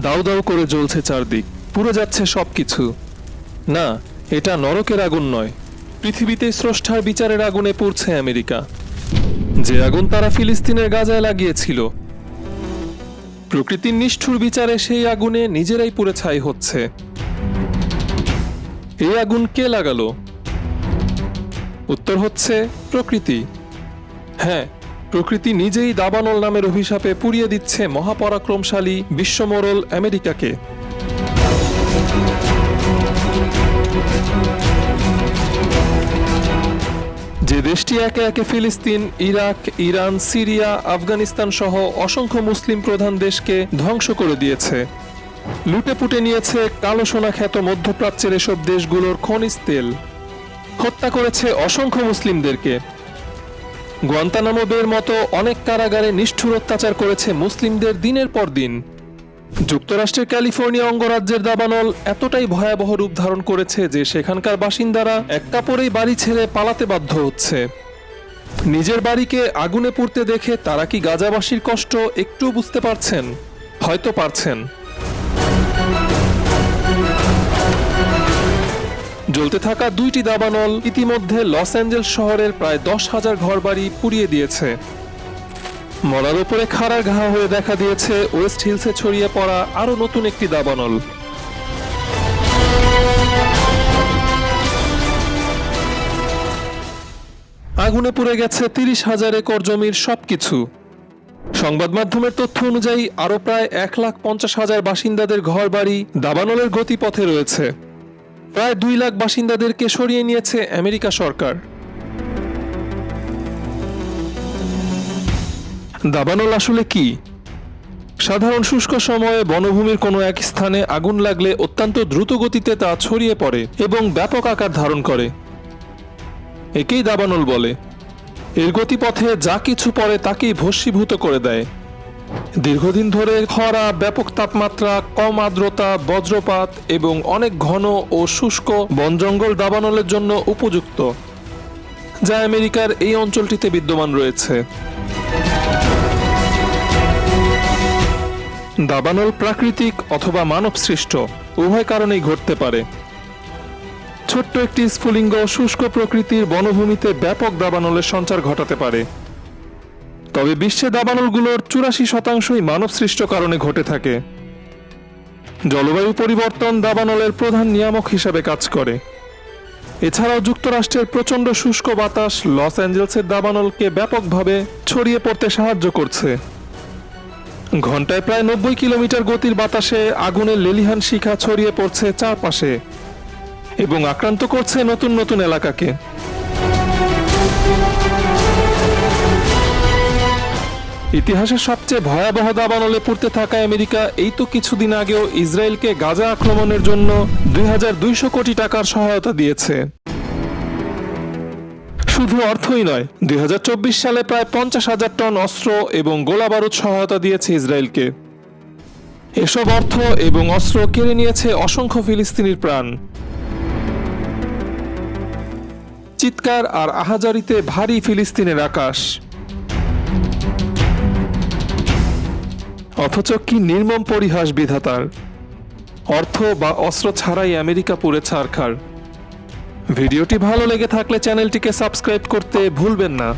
দাউ দাউ করে জ্বলছে চারদিক, পুড়ে যাচ্ছে সব কিছু না, এটা নরকের আগুন নয়, পৃথিবীতে স্রষ্টার বিচারের আগুনে পড়ছে আমেরিকা। যে আগুন তারা ফিলিস্তিনের গাজায় লাগিয়েছিল। প্রকৃতির নিষ্ঠুর বিচারে সেই আগুনে নিজেরাই পুড়ে ছাই হচ্ছে। এই আগুন কে লাগালো? উত্তর হচ্ছে প্রকৃতি। হ্যাঁ প্রকৃতি নিজেই দাবানল নামের অভিশাপে পুড়িয়ে দিচ্ছে মহাপরাক্রমশালী বিশ্বমোরল আমেরিকাকে। যে দেশটি একে একে ফিলিস্তিন, ইরাক, ইরান, সিরিয়া, আফগানিস্তান সহ অসংখ্য মুসলিম প্রধান দেশকে ধ্বংস করে দিয়েছে। লুটে পুটে নিয়েছে কালো সোনা খ্যাত মধ্যপ্রাচ্যের এসব দেশগুলোর খনিজ তেল। হত্যা করেছে অসংখ্য মুসলিমদেরকে। গোয়ান্তানামো বের মতো অনেক কারাগারে নিষ্ঠুর অত্যাচার করেছে মুসলিমদের দিনের পর দিন। যুক্তরাষ্ট্রের ক্যালিফোর্নিয়া অঙ্গরাজ্যের দাবানল এতটাই ভয়াবহ রূপ ধারণ করেছে যে সেখানকার বাসিন্দারা এক কাপড়েই বাড়ি ছেড়ে পালাতে বাধ্য হচ্ছে। নিজের বাড়িকে আগুনে পুড়তে দেখে তারা কি গাজাবাসীর কষ্ট একটু বুঝতে পারছেন? হয়তো পারছেন। জ্বলতে থাকা দুইটি দাবানল ইতিমধ্যে লস অ্যাঞ্জেলস শহরের প্রায় দশ হাজার ঘরবাড়ি পুড়িয়ে দিয়েছে। মরার উপরে খাড়ার ঘা হয়ে দেখা দিয়েছে ওয়েস্ট হিলসে ছড়িয়ে পড়া আরও নতুন একটি দাবানল। আগুনে পুড়ে গেছে তিরিশ হাজার একর জমির সবকিছু। সংবাদ মাধ্যমের তথ্য অনুযায়ী আরও প্রায় এক লাখ পঞ্চাশ হাজার বাসিন্দাদের ঘরবাড়ি দাবানলের গতিপথে রয়েছে। প্রায় দুই লাখ বাসিন্দাদেরকে সরিয়ে নিয়েছে আমেরিকা সরকার। দাবানল আসলে কি? সাধারণ শুষ্ক সময়ে বনভূমির কোনো এক স্থানে আগুন লাগলে অত্যন্ত দ্রুত গতিতে তা ছড়িয়ে পড়ে এবং ব্যাপক আকার ধারণ করে। একেই দাবানল বলে। এর গতিপথে যা কিছু পড়ে তাকেই ভস্মীভূত করে দেয়। দীর্ঘদিন ধরে খরা, ব্যাপক তাপমাত্রা, কম আর্দ্রতা, বজ্রপাত এবং অনেক ঘন ও শুষ্ক বন জঙ্গল দাবানলের জন্য উপযুক্ত, যা আমেরিকার এই অঞ্চলটিতে বিদ্যমান রয়েছে। দাবানল প্রাকৃতিক অথবা মানব সৃষ্ট উভয় কারণেই ঘটতে পারে। ছোট্ট একটি স্ফুলিঙ্গ শুষ্ক প্রকৃতির বনভূমিতে ব্যাপক দাবানলের সঞ্চার ঘটাতে পারে। তবে বিশ্বে দাবানলগুলোর চুরাশি শতাংশই মানবসৃষ্ট কারণে ঘটে থাকে। জলবায়ু পরিবর্তন দাবানলের প্রধান নিয়ামক হিসাবে কাজ করে। এছাড়াও যুক্তরাষ্ট্রের প্রচণ্ড শুষ্ক বাতাস লস অ্যাঞ্জেলসের দাবানলকে ব্যাপকভাবে ছড়িয়ে পড়তে সাহায্য করছে। ঘন্টায় প্রায় নব্বই কিলোমিটার গতির বাতাসে আগুনের লেলিহান শিখা ছড়িয়ে পড়ছে চারপাশে এবং আক্রান্ত করছে নতুন নতুন এলাকাকে। ইতিহাসের সবচেয়ে ভয়াবহ দাবানলে পড়তে থাকা আমেরিকা, এই তো কিছুদিন আগেও ইসরায়েলকে গাজা আক্রমণের জন্য দুই হাজার দুইশ কোটি টাকার সহায়তা দিয়েছে। শুধু অর্থই নয়, দুই সালে প্রায় পঞ্চাশ হাজার টন অস্ত্র এবং গোলা বারুদ সহায়তা দিয়েছে ইসরায়েলকে। এসব অর্থ এবং অস্ত্র কেড়ে নিয়েছে অসংখ্য ফিলিস্তিনির প্রাণ। চিৎকার আর আহাজারিতে ভারী ফিলিস্তিনের আকাশ। অথচ কি নির্মম পরিহাস বিধাতার? অর্থ বা অস্ত্র ছাড়াই আমেরিকা পুরে ছাড়খার ভিডিওটি ভালো লেগে থাকলে চ্যানেলটিকে সাবস্ক্রাইব করতে ভুলবেন না।